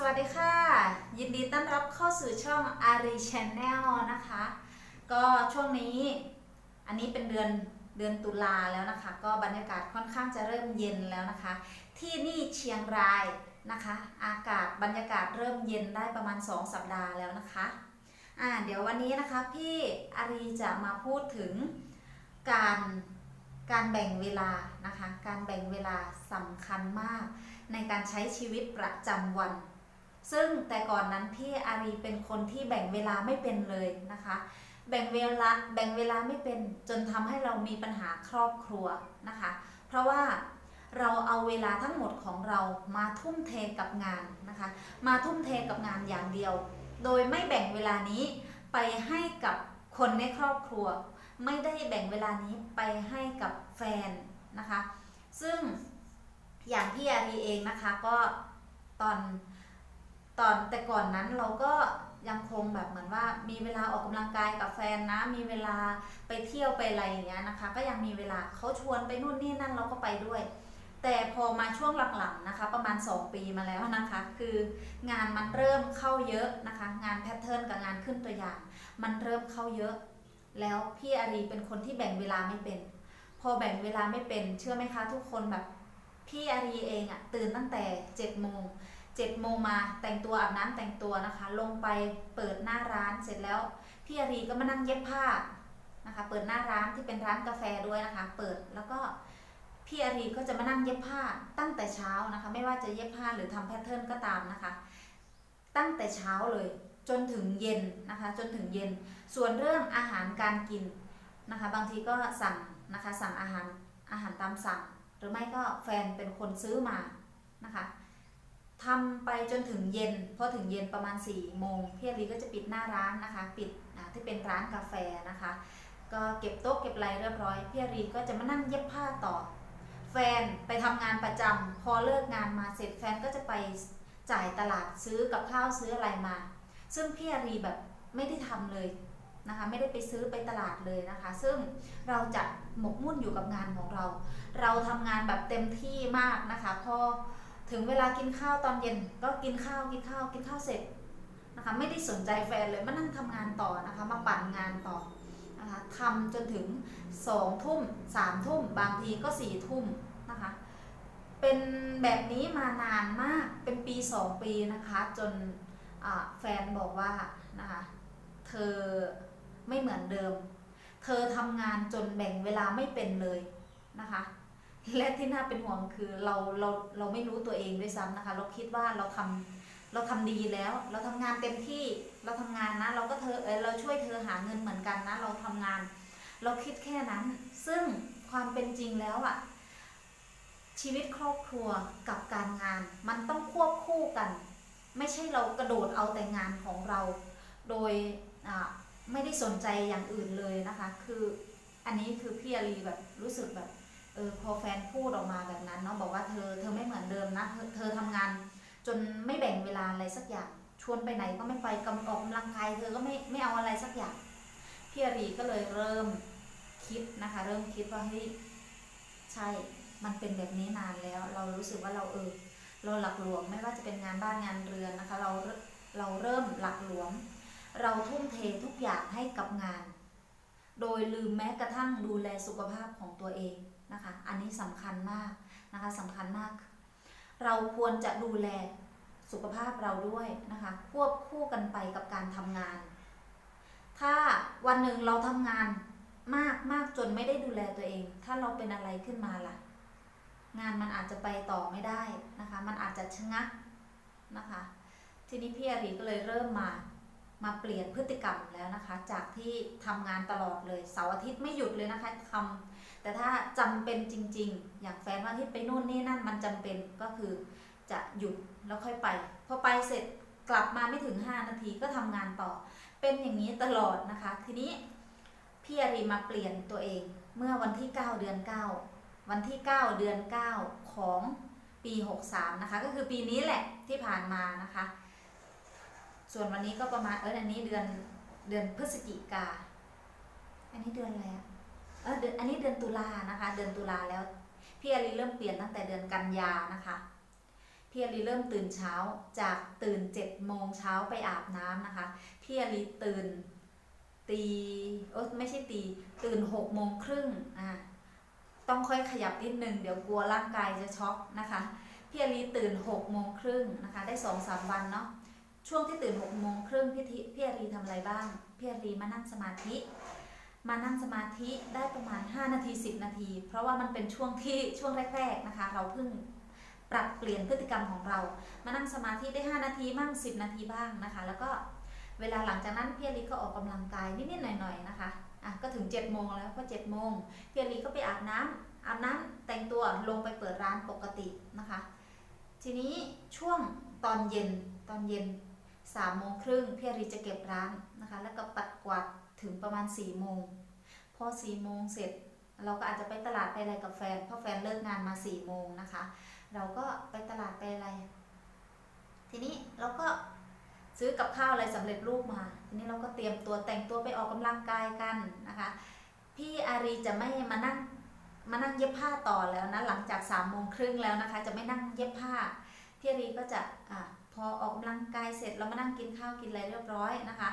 สวัสดีค่ะ ยินดีต้อนรับเข้าสู่ช่อง Ari Channel นะคะ ก็ช่วงนี้อันนี้เป็นเดือนเดือนตุลาแล้วนะคะ ก็บรรยากาศค่อนข้างจะเริ่มเย็นแล้วนะคะ ที่นี่เชียงรายนะคะ อากาศบรรยากาศเริ่มเย็นได้ประมาณ 2 สัปดาห์แล้วนะคะอ่าเดี๋ยววันนี้นะคะพี่อารีจะมาพูดถึงการการแบ่งเวลานะคะ การแบ่งเวลาสำคัญมากในการใช้ชีวิตประจำวัน ซึ่งแต่ก่อนนั้นพี่อารีเป็นคนที่แบ่งเวลาไม่เป็นเลยนะคะ แบ่งเวลาแบ่งเวลาไม่เป็นจนทำให้เรามีปัญหาครอบครัวนะคะ เพราะว่าเราเอาเวลาทั้งหมดของเรามาทุ่มเทกับงานนะคะ มาทุ่มเทกับงานอย่างเดียว โดยไม่แบ่งเวลานี้ไปให้กับคนในครอบครัว ไม่ได้แบ่งเวลานี้ไปให้กับแฟนนะคะ ซึ่งอย่างพี่อารีเองนะคะก็ตอน ตอนแต่ก่อนนั้นเราก็ยังคงแบบเหมือนว่ามีเวลาออกกำลังกายกับแฟนนะ มีเวลาไปเที่ยวไปอะไรอย่างเงี้ยนะคะ ก็ยังมีเวลาเขาชวนไปนู่นนี่นั่นเราก็ไปด้วย แต่พอมาช่วงหลังๆนะคะ ประมาณ 2 ปีมาแล้วนะคะ คืองานมันเริ่มเข้าเยอะนะคะ งานแพทเทิร์นกับงานขึ้นตัวอย่าง มันเริ่มเข้าเยอะ แล้วพี่อารีเป็นคนที่แบ่งเวลาไม่เป็น พอแบ่งเวลาไม่เป็น เชื่อไหมคะ ทุกคนแบบพี่อารีเองอะตื่นตั้งแต่7จ็ดโมง เจ็ดโมงมาแต่งตัวอาบน้ำแต่งตัวนะคะ ลงไปเปิดหน้าร้านเสร็จแล้วพี่อารีก็มานั่งเย็บผ้านะคะ เปิดหน้าร้านที่เป็นร้านกาแฟด้วยนะคะ เปิดแล้วก็พี่อารีก็จะมานั่งเย็บผ้าตั้งแต่เช้านะคะ ไม่ว่าจะเย็บผ้าหรือทำแพทเทิร์นก็ตามนะคะ ตั้งแต่เช้าเลยจนถึงเย็นนะคะ จนถึงเย็น ส่วนเรื่องอาหารการกินนะคะ บางทีก็สั่งนะคะสั่งอาหารอาหารตามสั่ง หรือไม่ก็แฟนเป็นคนซื้อมานะคะ ทำไปจนถึงเย็นพอถึงเย็นประมาณ4ี่โมงพี่อลีก็จะปิดหน้าร้านนะคะ ปิดที่เป็นร้านกาแฟนะคะ ก็เก็บโต๊ะเก็บไรเรียบร้อยพี่อลีก็จะมานั่งเย็บผ้าต่อ แฟนไปทำงานประจำพอเลิกงานมาเสร็จแฟนก็จะไปจ่ายตลาดซื้อกับข้าวซื้ออะไรมา ซึ่งพี่อารีแบบไม่ได้ทำเลยนะคะไม่ได้ไปซื้อไปตลาดเลยนะคะ ซึ่งเราจะหมกมุ่นอยู่กับงานของเรา เราทำงานแบบเต็มที่มากนะคะพอ ถึงเวลากินข้าวตอนเย็นก็กินข้าวกินข้าวกินข้าวเสร็จนะคะไม่ได้สนใจแฟนเลยมานั่งทำงานต่อนะคะมาปั่นงานต่อนะคะทำจนถึงสองทุ่มสามทุ่มบางทีก็สี่ทุ่มนะคะเป็นแบบนี้มานานมากเป็นปีสองปีนะคะจนแฟนบอกว่านะคะเธอไม่เหมือนเดิม เธอทำงานจนแบ่งเวลาไม่เป็นเลยนะคะ และที่น่าเป็นห่วงคือเราเราเราไม่รู้ตัวเองด้วยซ้ำนะคะ เราคิดว่าเราทำเราทำดีแล้ว เราทำงานเต็มที่เราทำงานนะ เราก็เธอเออเราช่วยเธอหาเงินเหมือนกันนะ เราทำงาน เราคิดแค่นั้น ซึ่งความเป็นจริงแล้วอะชีวิตครอบครัวกับการงาน มันต้องควบคู่กัน ไม่ใช่เรากระโดดเอาแต่งานของเรา โดยไม่ได้สนใจอย่างอื่นเลยนะคะ คืออันนี้คือพี่อารีแบบรู้สึกแบบ ออพอแฟนพูดออกมาแบบนั้นเนาะบอกว่าเธอเธอไม่เหมือนเดิมนะ เธอเธอทำงาน จนไม่แบ่งเวลาอะไรสักอย่าง ชวนไปไหนก็ไม่ไปกำออกกำลังกายเธอก็ไม่ไม่เอาอะไรสักอย่างพี่อารีก็เลยเริ่มคิดนะคะ เริ่มคิดว่าเฮ้ยใช่ มันเป็นแบบนี้นานแล้ว เรารู้สึกว่าเราเออเราหลักหลวมไม่ว่าจะเป็นงานบ้านงานเรือนนะคะ เราเราเริ่มหลักหลวม เราทุ่มเททุกอย่างให้กับงาน โดยลืมแม้กระทั่งดูแลสุขภาพของตัวเอง นะคะ อันนี้สำคัญมากนะคะสำคัญมาก เราควรจะดูแลสุขภาพเราด้วยนะคะ ควบคู่กันไปกับการทำงาน ถ้าวันหนึ่งเราทำงานมากมากจนไม่ได้ดูแลตัวเอง ถ้าเราเป็นอะไรขึ้นมาล่ะ งานมันอาจจะไปต่อไม่ได้นะคะ มันอาจจะชะงักนะคะ ทีนี้พี่อารีก็เลยเริ่มมามาเปลี่ยนพฤติกรรมแล้วนะคะ จากที่ทำงานตลอดเลยเสาร์อาทิตย์ไม่หยุดเลยนะคะทำ แต่ถ้าจำเป็นจริง ๆ อย่างแฟนว่าที่ไปนู่นนี่นั่นมันจำเป็นก็คือจะหยุดแล้วค่อยไป พอไปเสร็จกลับมาไม่ถึง 5 นาทีก็ทำงานต่อ เป็นอย่างนี้ตลอดนะคะ ทีนี้พี่อารีมาเปลี่ยนตัวเองเมื่อวันที่ 9 เดือน 9 วันที่ 9 เดือน 9 ของปี 63 นะคะ ก็คือปีนี้แหละที่ผ่านมานะคะ ส่วนวันนี้ก็ประมาณเอออันนี้เดือนเดือนพฤศจิกา อันนี้เดือนอะไรอะ ออเดือนอันนี้เดือนตุลานะคะ เดือนตุลาแล้วพี่อารีเริ่มเปลี่ยนตั้งแต่เดือนกันยานะคะพี่อารีเริ่มตื่นเช้าจากตื่น7จ็ดโมงเช้าไปอาบน้ำนะคะพี่อารีตื่นตีเออไม่ใช่ตีตื่นหกโมงครึ่งอ่าต้องค่อยขยับนิดนึงเดี๋ยวกลัวร่างกายจะช็อกนะคะพี่อารีตื่นหกโมงครึ่งนะคะได้สองสามวันเนาะช่วงที่ตื่นหกโมงครึ่งพี่พี่อารีทำอะไรบ้างพี่อารีมานั่งสมาธิ มานั่งสมาธิได้ประมาณ 5 นาที 10 นาที เพราะว่ามันเป็นช่วงที่ช่วงแรก ๆนะคะ เราเพิ่งปรับเปลี่ยนพฤติกรรมของเรา มานั่งสมาธิได้ 5 นาทีบ้าง 10 นาทีบ้างนะคะ แล้วก็เวลาหลังจากนั้นพี่อารีก็ออกกำลังกายนิดๆหน่อยๆนะคะอะก็ถึง7โมงแล้วก็7โมงพี่อารีก็ไปอาบน้ำอาบน้ำแต่งตัวลงไปเปิดร้านปกตินะคะ ทีนี้ช่วงตอนเย็นตอนเย็นสามโมงครึ่งพี่อารีจะเก็บร้านนะคะ แล้วก็ปัดกวาดถึงประมาณ4ี่โมง พอ4ี่โมงเสร็จ เราก็อาจจะไปตลาดไปอะไรกับแฟนเพราะแฟนเลิกงานมา4ี่โมงนะคะ เราก็ไปตลาดไปอะไร ทีนี้เราก็ซื้อกับข้าวอะไรสำเร็จรูปมา ทีนี้เราก็เตรียมตัวแต่งตัวไปออกกำลังกายกันนะคะ พี่อารีจะไม่มานั่งมานั่งเย็บผ้าต่อแล้วนะหลังจากสามโมงครึ่งแล้วนะคะ จะไม่นั่งเย็บผ้าพี่อารีก็จะอะพอออกกำลังกายเสร็จเรามานั่งกินข้าวกินอะไรเรียบร้อยนะคะ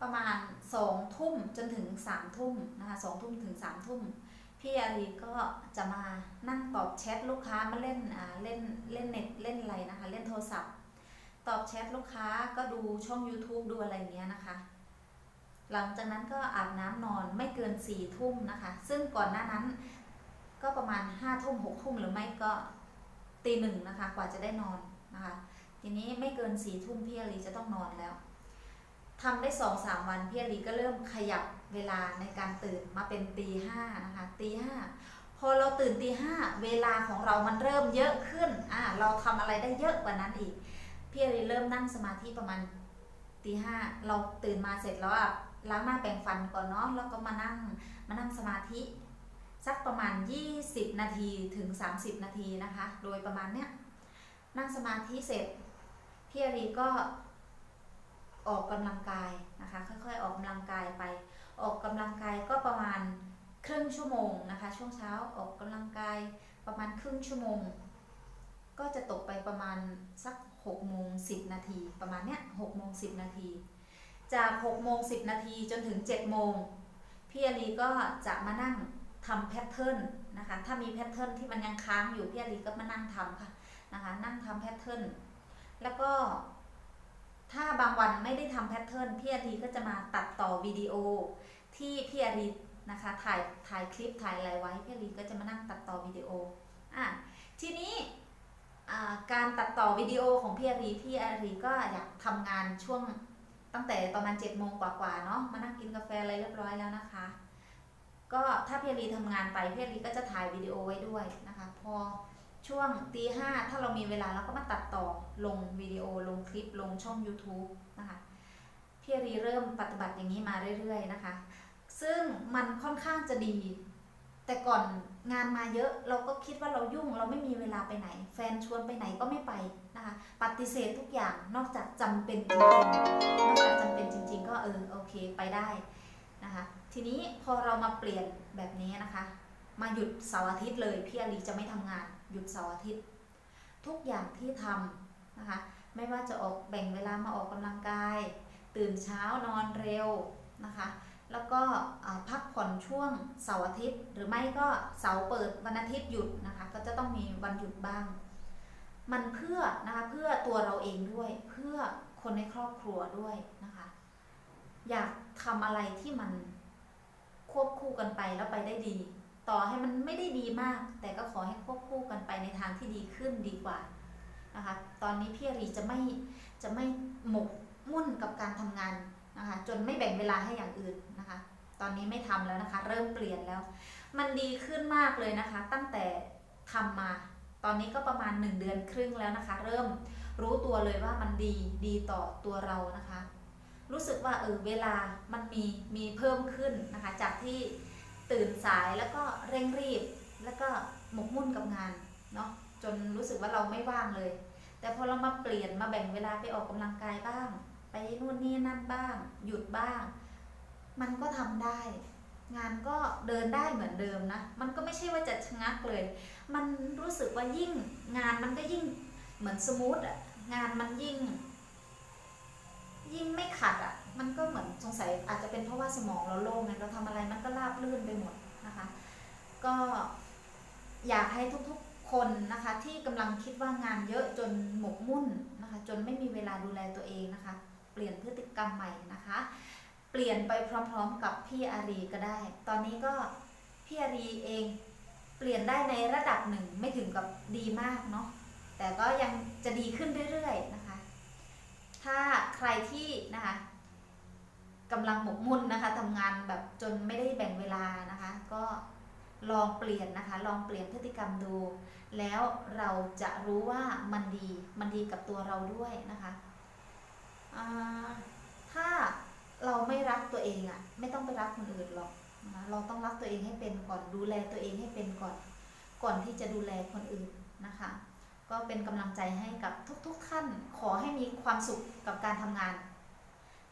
ประมาณสองทุ่มจนถึงสามทุ่มนะคะสองทุ่มถึงสามทุ่มพี่อารีก็จะมานั่งตอบแชทลูกค้ามาเล่นอ่าเล่นเล่นเน็ตเล่นอะไรนะคะ เล่นโทรศัพท์ ตอบแชทลูกค้าก็ดูช่อง YouTube ดูอะไรเงี้ยนะคะ หลังจากนั้นก็อาบน้ำนอนไม่เกินสี่ทุ่มนะคะ ซึ่งก่อนหน้านั้นก็ประมาณห้าทุ่มหกทุ่มหรือไม่ก็ตีหนึ่งนะคะ กว่าจะได้นอนนะคะ ทีนี้ไม่เกินสี่ทุ่มพี่อารีจะต้องนอนแล้ว ทำได้สองสามวันพี่อารีก็เริ่มขยับเวลาในการตื่นมาเป็นตีห้านะคะตีห้าพอเราตื่นตีห้าเวลาของเรามันเริ่มเยอะขึ้นอ่าเราทำอะไรได้เยอะกว่านั้นอีกพี่อารีเริ่มนั่งสมาธิประมาณตีห้าเราตื่นมาเสร็จแล้วอะล้างหน้าแปรงฟันก่อนเนาะแล้วก็มานั่งมานั่งสมาธิสักประมาณ 20 นาทีถึง 30 นาทีนะคะ โดยประมาณเนี้ยนั่งสมาธิเสร็จพี่อรีก็ ออกกำลังกายนะคะ ค่อยๆ ออกกำลังกายไป ออกกำลังกายก็ประมาณครึ่งชั่วโมงนะคะ ช่วงเช้าออกกำลังกายประมาณครึ่งชั่วโมง ก็จะตกไปประมาณสัก6โมง10 นาที ประมาณเนี้ย6โมง10 นาที จาก6โมง10 นาทีจนถึง7โมงพี่อารีก็จะมานั่งทำแพทเทิร์นนะคะ ถ้ามีแพทเทิร์นที่มันยังค้างอยู่พี่อารีก็มานั่งทำค่ะนะคะ นั่งทำแพทเทิร์นแล้วก็ บางวันไม่ได้ทำแพทเทิร์นพี่อารีก็จะมาตัดต่อวิดีโอ ที่พี่อารีนะคะถ่ายถ่ายคลิปถ่ายอะไรไว้พี่อารีก็จะมานั่งตัดต่อวิดีโออะทีนี้การตัดต่อวิดีโอของพี่อารีพี่อารีก็อยากทำงานช่วงตั้งแต่ประมาณ7จ็ดโมงกว่าๆเนาะมานั่งกินกาแฟอะไรเรียบร้อยแล้วนะคะ ก็ถ้าพี่อารีทำงานไปพี่อารีก็จะถ่ายวิดีโอไว้ด้วยนะคะ พอ ช่วงตีห้าถ้าเรามีเวลาเราก็มาตัดต่อลงวิดีโอลงคลิปลงช่อง YouTube นะคะพี่อารีเริ่มปฏิบัติอย่างนี้มาเรื่อยๆนะคะ ซึ่งมันค่อนข้างจะดี แต่ก่อนงานมาเยอะเราก็คิดว่าเรายุ่งเราไม่มีเวลาไปไหน แฟนชวนไปไหนก็ไม่ไปนะคะ ปฏิเสธทุกอย่างนอกจากจำเป็นจริงๆนอกจากจำเป็นจริง ๆ ก็เออโอเคไปได้นะคะ ทีนี้พอเรามาเปลี่ยนแบบนี้นะคะ มาหยุดเสาร์อาทิตย์เลยพี่อารีจะไม่ทำงาน หยุดเสาร์อาทิตย์ ทุกอย่างที่ทำนะคะ ไม่ว่าจะออกแบ่งเวลามาออกกำลังกาย ตื่นเช้านอนเร็วนะคะ แล้วก็พักผ่อนช่วงเสาร์อาทิตย์ หรือไม่ก็เสาร์เปิดวันอาทิตย์หยุดนะคะ ก็จะต้องมีวันหยุดบ้าง มันเพื่อนะคะเพื่อตัวเราเองด้วย เพื่อคนในครอบครัวด้วยนะคะ อยากทำอะไรที่มันควบคู่กันไปแล้วไปได้ดี ต่อให้มันไม่ได้ดีมาก แต่ก็ขอให้ควบคู่กันไปในทางที่ดีขึ้นดีกว่านะคะตอนนี้พี่อารีจะไม่จะไม่หมกมุ่นกับการทำงานนะคะจนไม่แบ่งเวลาให้อย่างอื่นนะคะ ตอนนี้ไม่ทำแล้วนะคะ เริ่มเปลี่ยนแล้ว มันดีขึ้นมากเลยนะคะ ตั้งแต่ทำมา ตอนนี้ก็ประมาณ 1 เดือนครึ่งแล้วนะคะ เริ่มรู้ตัวเลยว่ามันดีดีต่อตัวเรานะคะ รู้สึกว่าเออเวลามันมีมีเพิ่มขึ้นนะคะ จากที่ ตื่นสายแล้วก็เร่งรีบ แล้วก็หมกมุ่นกับงานเนาะจนรู้สึกว่าเราไม่ว่างเลย แต่พอเรามาเปลี่ยนมาแบ่งเวลาไปออกกำลังกายบ้าง ไปนู่นนี่นั่นบ้าง หยุดบ้าง มันก็ทำได้ งานก็เดินได้เหมือนเดิมนะ มันก็ไม่ใช่ว่าจะชะงักเลย มันรู้สึกว่ายิ่งงานมันก็ยิ่งเหมือนสมูทอะงานมันยิ่ง ยิ่งไม่ขัดอะ มันก็เหมือนสงสัยอาจจะเป็นเพราะว่าสมองเราโล่งไงเราทำอะไรมันก็ราบลื่นไปหมดนะคะ ก็อยากให้ทุกๆคนนะคะที่กำลังคิดว่างานเยอะจนหมกมุ่นนะคะ จนไม่มีเวลาดูแลตัวเองนะคะ เปลี่ยนพฤติกรรมใหม่นะคะ เปลี่ยนไปพร้อมๆกับพี่อารีก็ได้ ตอนนี้ก็พี่อารีเองเปลี่ยนได้ในระดับหนึ่งไม่ถึงกับดีมากเนาะแต่ก็ยังจะดีขึ้นเรื่อยๆนะคะ ถ้าใครที่นะคะ กำลังหมกมุ่นนะคะทำงานแบบจนไม่ได้แบ่งเวลานะคะ ก็ลองเปลี่ยนนะคะ ลองเปลี่ยนพฤติกรรมดู แล้วเราจะรู้ว่ามันดีมันดีกับตัวเราด้วยนะคะถ้าเราไม่รักตัวเองอะ่ะ ไม่ต้องไปรักคนอื่นหรอกนะคะเราต้องรักตัวเองให้เป็นก่อนดูแลตัวเองให้เป็นก่อน ก่อนที่จะดูแลคนอื่นนะคะ ก็เป็นกำลังใจให้กับทุกๆท่านขอให้มีความสุขกับการทำงาน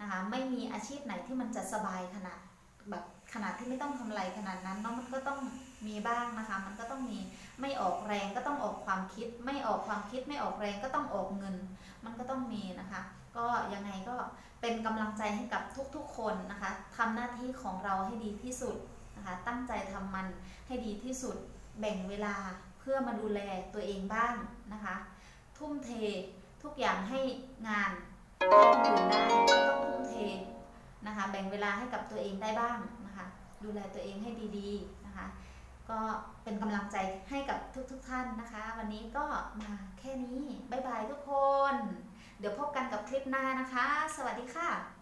นะคะไม่มีอาชีพไหนที่มันจะสบายขนาดแบบขนาดที่ไม่ต้องทำอะไรขนาดนั้นเนาะมันก็ต้องมีบ้างนะคะ มันก็ต้องมีไม่ออกแรงก็ต้องออกความคิด ไม่ออกความคิดไม่ออกแรงก็ต้องออกเงิน มันก็ต้องมีนะคะ ก็ยังไงก็เป็นกำลังใจให้กับทุกๆคนนะคะทำหน้าที่ของเราให้ดีที่สุดนะคะ ตั้งใจทำมันให้ดีที่สุด แบ่งเวลาเพื่อมาดูแลตัวเองบ้างนะคะ ทุ่มเททุกอย่างให้งาน คนอื่นได้ต้องทุ่มเทนะคะ แบ่งเวลาให้กับตัวเองได้บ้างนะคะ ดูแลตัวเองให้ดีๆนะคะ ก็เป็นกำลังใจให้กับทุกๆทท่านนะคะ วันนี้ก็มาแค่นี้ บ๊ายบายทุกคน เดี๋ยวพบกันกับคลิปหน้านะคะ สวัสดีค่ะ